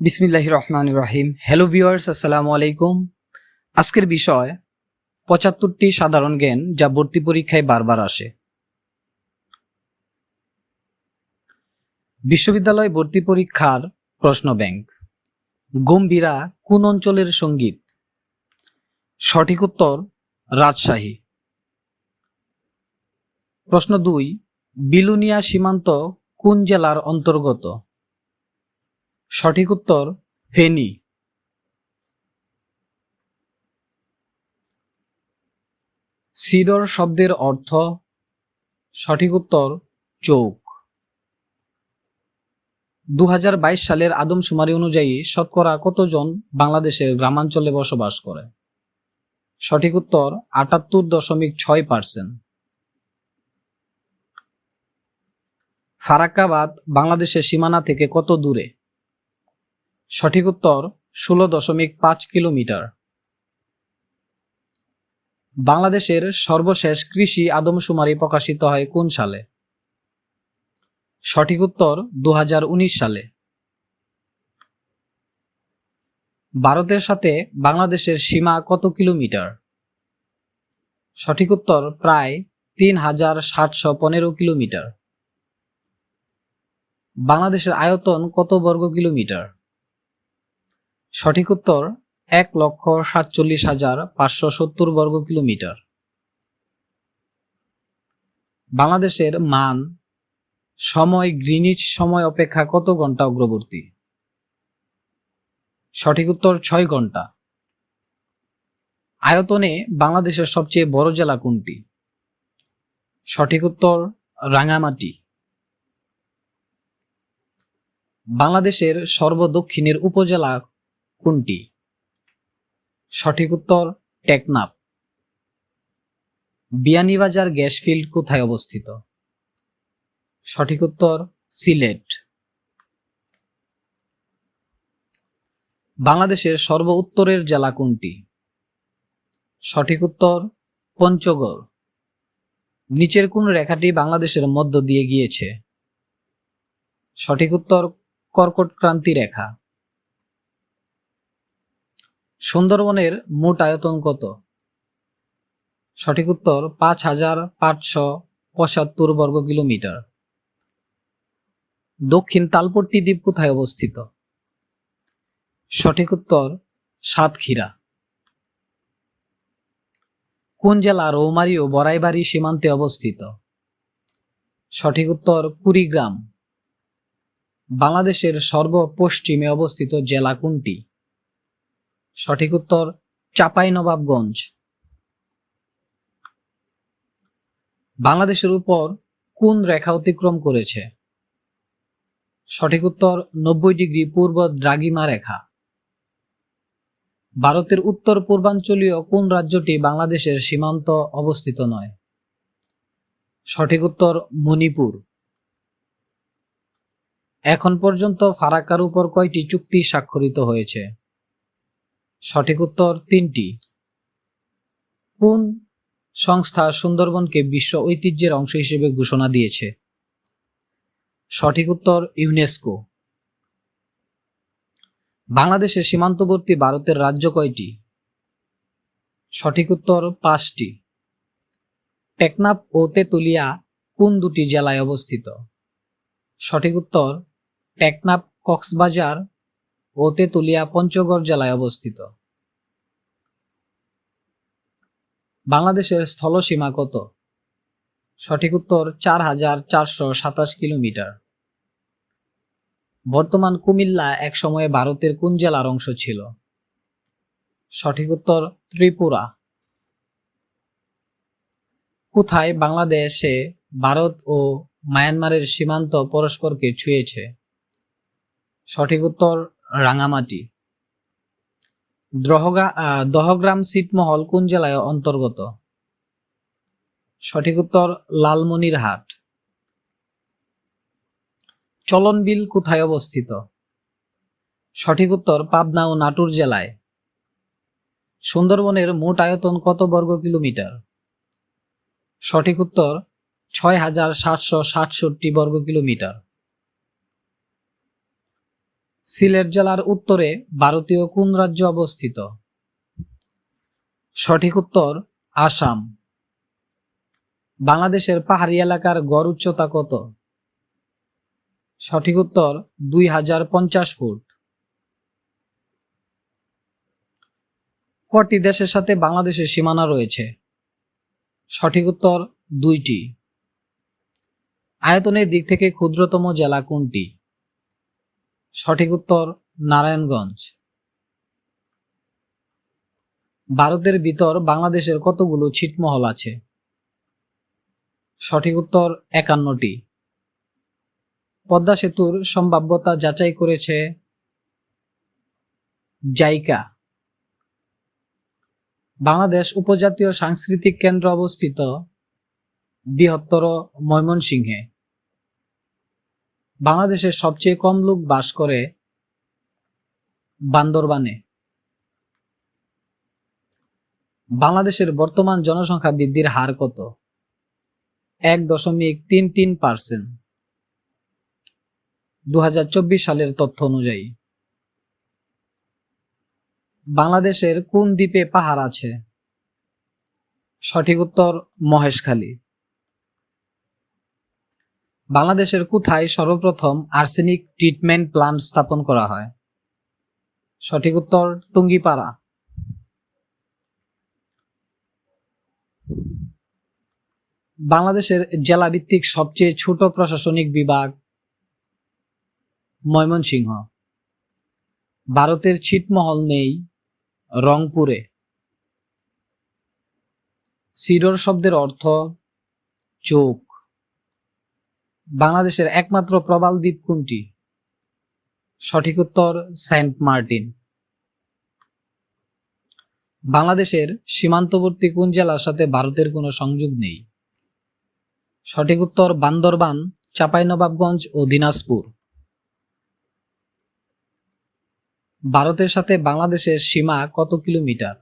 বিসমিল্লাহ রহমান রাহিম। Hello viewers আসসালামু আলাইকুম। আজকের বিষয়, পঁচাত্তরটি সাধারণ জ্ঞান যা ভর্তি পরীক্ষায় বারবার আসে। বিশ্ববিদ্যালয় ভর্তি পরীক্ষার প্রশ্ন ব্যাংক। গম্ভীরা কোন অঞ্চলের সংগীত? সঠিক উত্তর, রাজশাহী। প্রশ্ন দুই, বিলুনিয়া সীমান্ত কোন জেলার অন্তর্গত? সঠিক উত্তর, ফেনী। সিডর শব্দের অর্থ সঠিক উত্তর চৌক দু সালের আদমশুমারি অনুযায়ী শতকরা কতজন বাংলাদেশের গ্রামাঞ্চলে বসবাস করে? সঠিক উত্তর, আটাত্তর দশমিক ছয় পার্সেন্ট। ফারাক্কাবাদ বাংলাদেশের সীমানা থেকে কত দূরে? সঠিক উত্তর ষোলো দশমিক পাঁচ কিলোমিটার। বাংলাদেশের সর্বশেষ কৃষি আদমশুমারি প্রকাশিত হয় কোন সালে? সঠিক উত্তর দু হাজার উনিশ সালে। ভারতের সাথে বাংলাদেশের সীমা কত কিলোমিটার? সঠিক উত্তর প্রায় তিন হাজার সাতশো পনেরো কিলোমিটার। বাংলাদেশের আয়তন কত বর্গ কিলোমিটার? সঠিক উত্তর, এক লক্ষ সাতচল্লিশ হাজার পাঁচশো সত্তর বর্গ কিলোমিটার। বাংলাদেশের মান, সময় গ্রিনিচ সময় অপেক্ষা কত ঘণ্টা অগ্রবর্তী? সঠিক উত্তর, ছয় ঘণ্টা। আয়তনে বাংলাদেশের সবচেয়ে বড় জেলা কোনটি? সঠিক উত্তর, রাঙামাটি। বাংলাদেশের সর্বদক্ষিণের উপজেলা কোনটি? সঠিক উত্তর, টেকনাফ। বিয়ানীবাজার গ্যাস ফিল্ড কোথায় অবস্থিত? সঠিক উত্তর, সিলেট। বাংলাদেশের সর্ব উত্তরের জেলা কোনটি? সঠিক উত্তর, পঞ্চগড়। নিচের কোন রেখাটি বাংলাদেশের মধ্য দিয়ে গিয়েছে? সঠিক উত্তর, কর্কট ক্রান্তি রেখা। সুন্দরবনের মোট আয়তন কত? সঠিক উত্তর, পাঁচ হাজার পাঁচশো পঁচাত্তর বর্গ কিলোমিটার। দক্ষিণ তালপট্টি দ্বীপ কোথায় অবস্থিত? সঠিক উত্তর, সাতক্ষীরা। কোন জেলা রৌমারি ও বড়াইবাড়ি সীমান্তে অবস্থিত? সঠিক উত্তর, কুড়িগ্রাম। বাংলাদেশের সর্বপশ্চিমে অবস্থিত জেলা কোনটি? সঠিক উত্তর, চাঁপাইনবাবগঞ্জ। বাংলাদেশের উপর কোন রেখা অতিক্রম করেছে? সঠিক উত্তর, নব্বই ডিগ্রি পূর্ব দ্রাগিমা রেখা। ভারতের উত্তর পূর্বাঞ্চলীয় কোন রাজ্যটি বাংলাদেশের সীমান্ত অবস্থিত নয়? সঠিক উত্তর, মণিপুর। এখন পর্যন্ত ফারাক্কার উপর কয়টি চুক্তি স্বাক্ষরিত হয়েছে? সঠিক উত্তর তিনটি। কোন সংস্থা সুন্দরবনকে বিশ্ব ঐতিহ্যের অংশ হিসেবে ঘোষণা দিয়েছে? সঠিক উত্তর ইউনেস্কো। বাংলাদেশের সীমান্তবর্তী ভারতের রাজ্য কয়টি? সঠিক উত্তর পাঁচটি। টেকনাফ ও তেতুলিয়া কোন দুটি জেলায় অবস্থিত? সঠিক উত্তর টেকনাফ, কক্সবাজার ও তেতুলিয়া পঞ্চগড় জেলায় অবস্থিত। বাংলাদেশের স্থলসীমা কত? সঠিক উত্তর, চার হাজার চারশো সাতাশ কিলোমিটার। বর্তমান কুমিল্লা এক সময়ে ভারতের কোন জেলার অংশ ছিল? সঠিক উত্তর, ত্রিপুরা। কোথায় বাংলাদেশে ভারত ও মায়ানমারের সীমান্ত পরস্পরকে ছুঁয়েছে? সঠিক উত্তর, রাঙামাটি। দহগ্রাম ছিটমহল কোন জেলায় অন্তর্গত? সঠিক উত্তর, লালমনিরহাট। চলন বিল কোথায় অবস্থিত? সঠিক উত্তর, পাবনা ও নাটোর জেলায়। সুন্দরবনের মোট আয়তন কত বর্গ কিলোমিটার? সঠিক উত্তর, ছয় হাজার সাতশো সাতষট্টি বর্গ কিলোমিটার। সিলেট জেলার উত্তরে ভারতীয় কোন রাজ্য অবস্থিত? সঠিক উত্তর, আসাম। বাংলাদেশের পাহাড়ি এলাকার গড় উচ্চতা কত? সঠিক উত্তর, দুই হাজার পঞ্চাশ ফুট। কটি দেশের সাথে বাংলাদেশের সীমানা রয়েছে? সঠিক উত্তর, দুইটি। আয়তনের দিক থেকে ক্ষুদ্রতম জেলা কোনটি? সঠিক উত্তর নারায়ণগঞ্জ। ভারতের ভিতর বাংলাদেশের কতগুলো ছিটমহল আছে? সঠিক উত্তর একান্নটি। পদ্মা সেতুর সম্ভাব্যতা যাচাই করেছে জাইকা। বাংলাদেশ উপজাতীয় সাংস্কৃতিক কেন্দ্র অবস্থিত বৃহত্তর ময়মনসিংহে। বাংলাদেশের সবচেয়ে কম লোক বাস করে বান্দরবানে। বাংলাদেশের বর্তমান জনসংখ্যা বৃদ্ধির হার কত? এক দশমিক তিন তিন পার্সেন্ট। দুহাজার চব্বিশ সালের তথ্য অনুযায়ী। বাংলাদেশের কোন দ্বীপে পাহাড় আছে? সঠিক উত্তর মহেশখালী। বাংলাদেশের কোথায় সর্বপ্রথম আর্সেনিক ট্রিটমেন্ট প্লান্ট স্থাপন করা হয়? সঠিক উত্তর, টুঙ্গিপাড়া। বাংলাদেশের জেলাভিত্তিক সবচেয়ে ছোট প্রশাসনিক বিভাগ ময়মনসিংহ। ভারতের ছিটমহল নেই রংপুরে। সিডর শব্দের অর্থ চোখ। বাংলাদেশের একমাত্র প্রবাল দ্বীপ কোনটি? সঠিক উত্তর, সেন্ট মার্টিন। বাংলাদেশের সীমান্তবর্তী কোন জেলার সাথে ভারতের কোনো সংযোগ নেই? সঠিক উত্তর, বান্দরবান, চাঁপাইনবাবগঞ্জ ও দিনাজপুর। ভারতের সাথে বাংলাদেশের সীমা কত কিলোমিটার?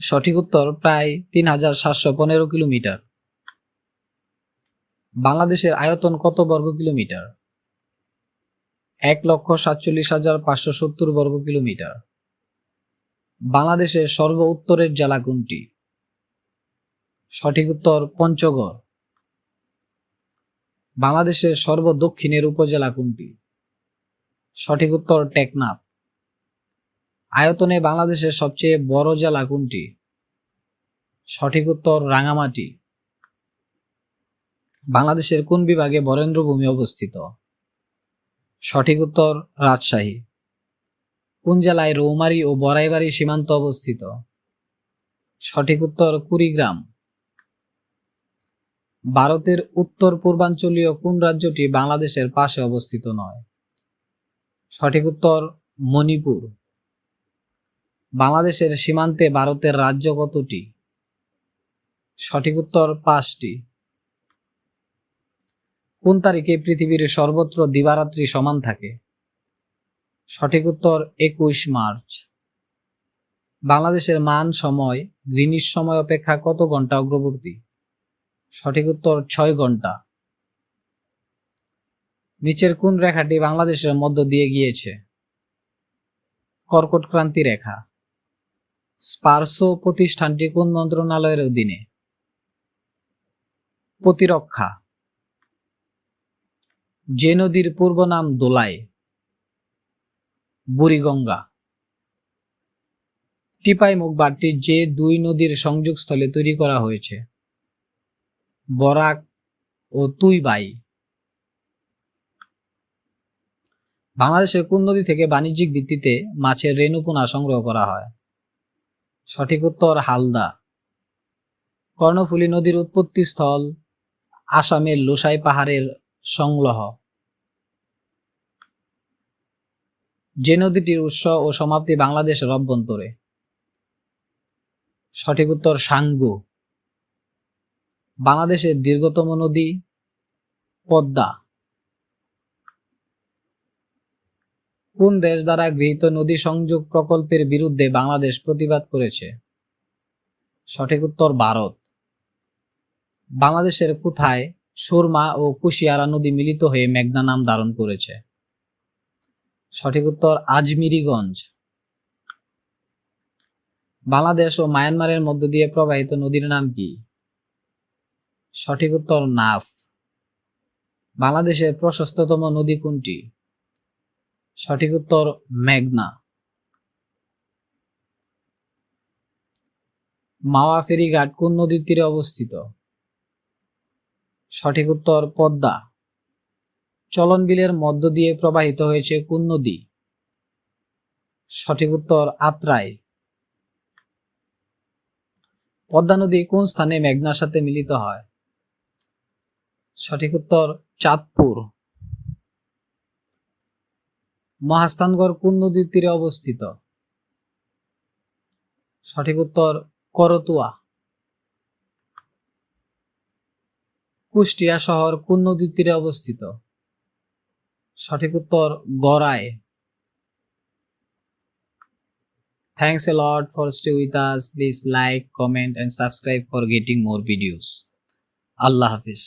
সঠিক উত্তর, প্রায় তিন হাজার সাতশো পনেরো কিলোমিটার। বাংলাদেশের আয়তন কত বর্গ কিলোমিটার? এক লক্ষ সাতচল্লিশ হাজার পাঁচশো সত্তর বর্গ কিলোমিটার। বাংলাদেশের সর্ব উত্তরের জেলা কোনটি? সঠিক উত্তর পঞ্চগড়। বাংলাদেশের সর্ব দক্ষিণের উপজেলা কোনটি? সঠিক উত্তর টেকনাফ। আয়তনে বাংলাদেশের সবচেয়ে বড় জেলা কোনটি? সঠিক উত্তর রাঙামাটি বাংলাদেশের কোন বিভাগে বরেন্দ্রভূমি অবস্থিত? সঠিক উত্তর, রাজশাহী। কোন জেলায় রৌমারী ও বড়াইবাড়ি সীমান্ত অবস্থিত? সঠিক উত্তর, কুড়িগ্রাম। ভারতের উত্তর পূর্বাঞ্চলীয় কোন রাজ্যটি বাংলাদেশের পাশে অবস্থিত নয়? সঠিক উত্তর, মণিপুর। বাংলাদেশের সীমান্তে ভারতের রাজ্য কতটি? সঠিক উত্তর, পাঁচটি। কোন তারিখে পৃথিবীর সর্বত্র দিবারাত্রি সমান থাকে? সঠিক উত্তর, একুশ মার্চ। বাংলাদেশের মান, সময় গ্রিনিশ সময় অপেক্ষা কত ঘণ্টা অগ্রবর্তী? সঠিক উত্তর, ছয় ঘণ্টা। নিচের কোন রেখাটি বাংলাদেশের মধ্য দিয়ে গিয়েছে? কর্কট ক্রান্তি রেখা। স্পার্সো প্রতিষ্ঠানটি কোন মন্ত্রণালয়ের অধীনে? প্রতিরক্ষা। যে নদীর পূর্ব নাম দোলাই, বুড়িগঙ্গা। টিপাই মুখ বাঁধটি যে দুই নদীর সংযোগস্থলে তৈরি করা হয়েছে, বরাক ও তুইবাই। বাংলাদেশের কোন নদী থেকে বাণিজ্যিক ভিত্তিতে মাছের রেণুপোনা সংগ্রহ করা হয়? সঠিক উত্তর, হালদা। কর্ণফুলী নদীর উৎপত্তি স্থল আসামের লোসাই পাহাড়ের সংলহ যে নদীটির উৎস ও সমাপ্তি বাংলাদেশের অভ্যন্তরে। সঠিক উত্তর সাঙ্গু। বাংলাদেশের দীর্ঘতম নদী পদ্মা। কোন দেশ দ্বারা গৃহীত নদী সংযোগ প্রকল্পের বিরুদ্ধে বাংলাদেশ প্রতিবাদ করেছে? সঠিক উত্তর ভারত। বাংলাদেশের কোথায় সুরমা ও কুশিয়ারা নদী মিলিত হয়ে মেঘনা নাম ধারণ করেছে। সঠিক উত্তর আজমিরিগঞ্জ। বাংলাদেশ ও মায়ানমারের মধ্য দিয়ে প্রবাহিত নদীর নাম কি? সঠিক উত্তর নাফ। বাংলাদেশের প্রশস্ততম নদী কোনটি? সঠিক উত্তর মেঘনা। মাওয়া ফেরিঘাট কোন নদীর তীরে অবস্থিত? সঠিক উত্তর পদ্মা। চলন বিলের মধ্য দিয়ে প্রবাহিত হয়েছে কোন নদী? সঠিক উত্তর আত্রাই। পদ্মা নদী কোন স্থানে মেঘনার সাথে মিলিত হয়? সঠিক উত্তর চাঁদপুর। মহাস্থানগড় কোন নদীর তীরে অবস্থিত? সঠিক উত্তর করতুয়া। কুষ্টিয়া শহর কোন নদীর তীরে অবস্থিত? সঠিক উত্তর গড়ায় thanks a lot for stay with us please like comment and subscribe for getting more videos Allah Hafiz.